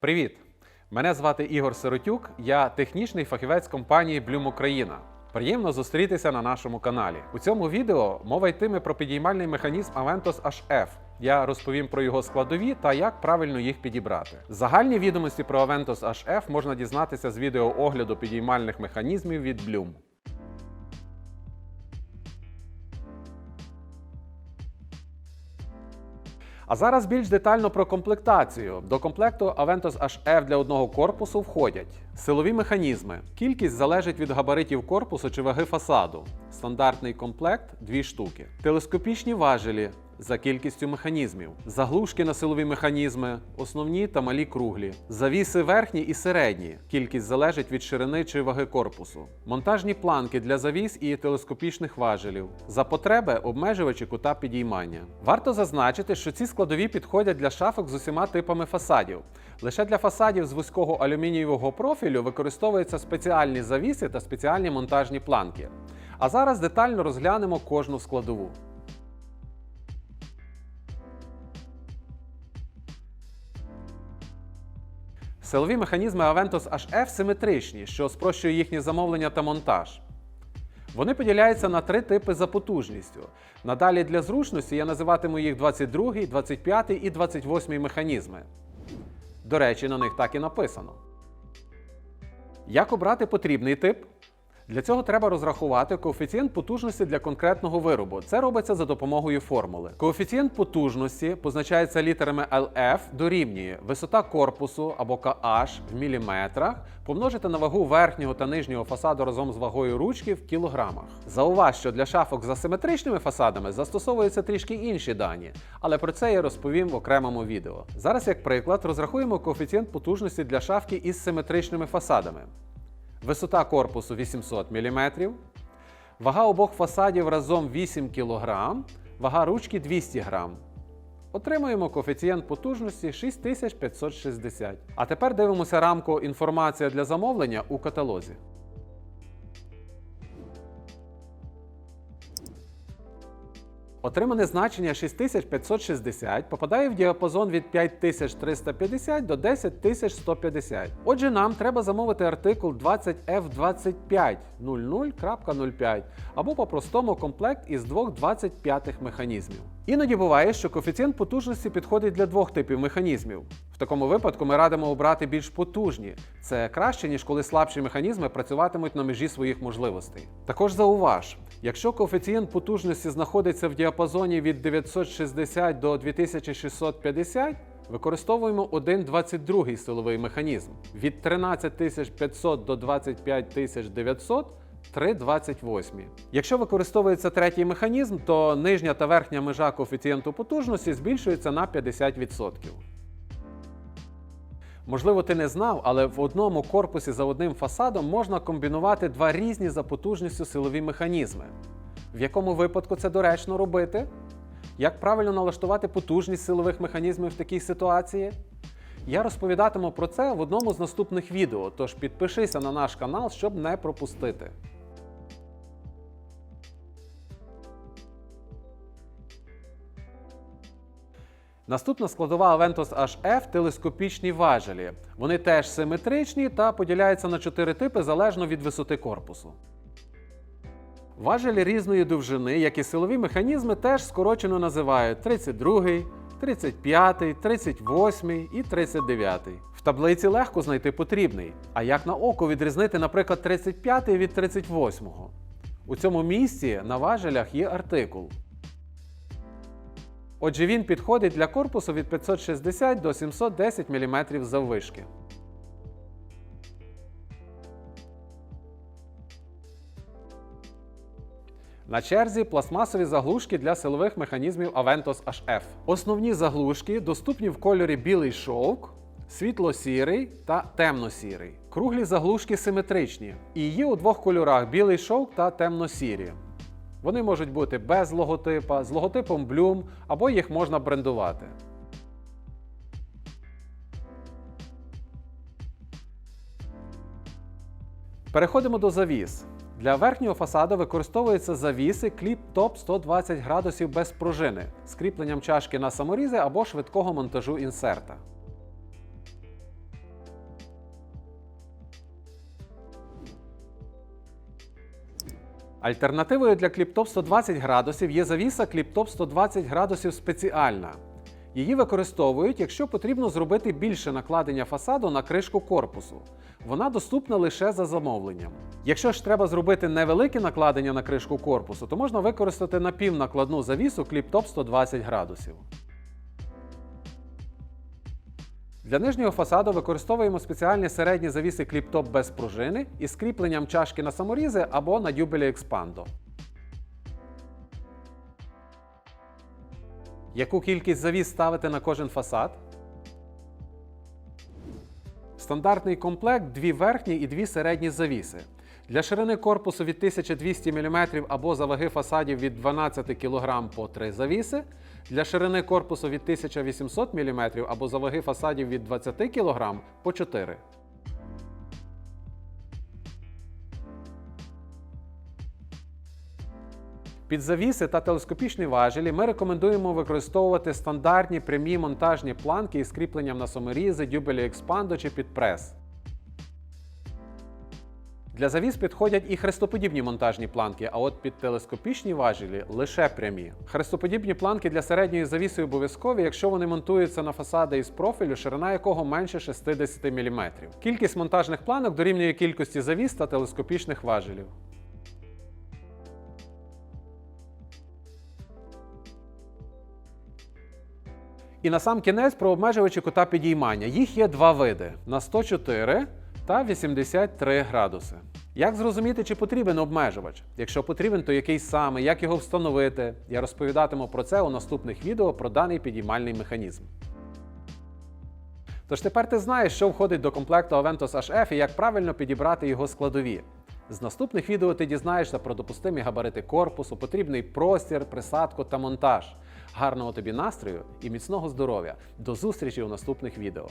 Привіт! Мене звати Ігор Сиротюк, я технічний фахівець компанії Bloom Україна. Приємно зустрітися на нашому каналі. У цьому відео мова йтиме про підіймальний механізм Aventus HF. Я розповім про його складові та як правильно їх підібрати. Загальні відомості про Aventus HF можна дізнатися з відео огляду підіймальних механізмів від Bloom. А зараз більш детально про комплектацію. До комплекту Aventus HF для одного корпусу входять силові механізми. Кількість залежить від габаритів корпусу чи ваги фасаду. Стандартний комплект 2 штуки. Телескопічні важелі за кількістю механізмів, заглушки на силові механізми, основні та малі круглі, завіси верхні і середні. Кількість залежить від ширини чи ваги корпусу, монтажні планки для завіс і телескопічних важелів. За потреби обмежувачі кута підіймання. Варто зазначити, що ці складові підходять для шафок з усіма типами фасадів. Лише для фасадів з вузького алюмінієвого профілю використовуються спеціальні завіси та спеціальні монтажні планки. А зараз детально розглянемо кожну складову. Силові механізми Aventus HF симетричні, що спрощує їхнє замовлення та монтаж. Вони поділяються на три типи за потужністю. Надалі для зручності я називатиму їх 22, 25 і 28 механізми. До речі, на них так і написано. Як обрати потрібний тип? Для цього треба розрахувати коефіцієнт потужності для конкретного виробу. Це робиться за допомогою формули. Коефіцієнт потужності позначається літерами LF дорівнює висота корпусу або KH в міліметрах помножити на вагу верхнього та нижнього фасаду разом з вагою ручки в кілограмах. Зауваж, що для шафок з асиметричними фасадами застосовуються трішки інші дані, але про це я розповім в окремому відео. Зараз, як приклад, розрахуємо коефіцієнт потужності для шафки із симетричними фасадами. Висота корпусу 800 мм, вага обох фасадів разом 8 кг, вага ручки 200 г. Отримуємо коефіцієнт потужності 6560. А тепер дивимося рамку Інформація для замовлення у каталозі. Отримане значення 6560 попадає в діапазон від 5350 до 10150. Отже, нам треба замовити артикул 20F2500.05 або по-простому комплект із двох 25 механізмів. Іноді буває, що коефіцієнт потужності підходить для двох типів механізмів. Такому випадку ми радимо обрати більш потужні. Це краще, ніж коли слабші механізми працюватимуть на межі своїх можливостей. Також зауваж, якщо коефіцієнт потужності знаходиться в діапазоні від 960 до 2650, використовуємо один 22 силовий механізм. Від 13500 до 25900 3,28. Якщо використовується третій механізм, то нижня та верхня межа коефіцієнту потужності збільшується на 50%. Можливо, ти не знав, але в одному корпусі за одним фасадом можна комбінувати два різні за потужністю силові механізми. В якому випадку це доречно робити? Як правильно налаштувати потужність силових механізмів в такій ситуації? Я розповідатиму про це в одному з наступних відео, тож підпишися на наш канал, щоб не пропустити. Наступна складова Aventus HF телескопічні важелі. Вони теж симетричні та поділяються на чотири типи залежно від висоти корпусу. Важелі різної довжини, як і силові механізми, теж скорочено називають 32, 35, 38 і 39. В таблиці легко знайти потрібний. А як на око відрізнити, наприклад, 35 від 38? У цьому місці на важелях є артикул. Отже, він підходить для корпусу від 560 до 710 мм заввишки. На черзі пластмасові заглушки для силових механізмів Aventus HF. Основні заглушки доступні в кольорі білий шовк, світло-сірий та темно-сірий. Круглі заглушки симетричні і є у двох кольорах білий шовк та темно-сірі. Вони можуть бути без логотипа, з логотипом Bloom, або їх можна брендувати. Переходимо до завіс. Для верхнього фасаду використовуються завіси кліп топ 120 градусів без пружини з кріпленням чашки на саморізи або швидкого монтажу інсерта. Альтернативою для кліптоп 120 градусів є завіса кліптоп 120 градусів спеціальна. Її використовують, якщо потрібно зробити більше накладення фасаду на кришку корпусу. Вона доступна лише за замовленням. Якщо ж треба зробити невелике накладення на кришку корпусу, то можна використати напівнакладну завісу кліптоп 120 градусів. Для нижнього фасаду використовуємо спеціальні середні завіси кліптоп без пружини із кріпленням чашки на саморізи або на дюбелі експандо. Яку кількість завіс ставити на кожен фасад? Стандартний комплект дві верхні і дві середні завіси. Для ширини корпусу від 1200 мм або за ваги фасадів від 12 кг по 3 завіси. Для ширини корпусу від 1800 мм або за ваги фасадів від 20 кг по 4. Під завіси та телескопічні важелі ми рекомендуємо використовувати стандартні прямі монтажні планки із кріпленням на саморізи, дюбелі експандо чи підпрес. Для завіс підходять і хрестоподібні монтажні планки, а от під телескопічні важелі лише прямі. Хрестоподібні планки для середньої завіси обов'язкові, якщо вони монтуються на фасади із профілю, ширина якого менше 60 мм. Кількість монтажних планок дорівнює кількості завіс та телескопічних важелів. І на сам кінець про обмежувачі кута підіймання. Їх є два види на 104 та 83 градуси. Як зрозуміти, чи потрібен обмежувач? Якщо потрібен, то який саме, як його встановити? Я розповідатиму про це у наступних відео про даний підіймальний механізм. Тож тепер ти знаєш, що входить до комплекту Aventus HF і як правильно підібрати його складові. З наступних відео ти дізнаєшся про допустимі габарити корпусу, потрібний простір, присадку та монтаж. Гарного тобі настрою і міцного здоров'я! До зустрічі у наступних відео!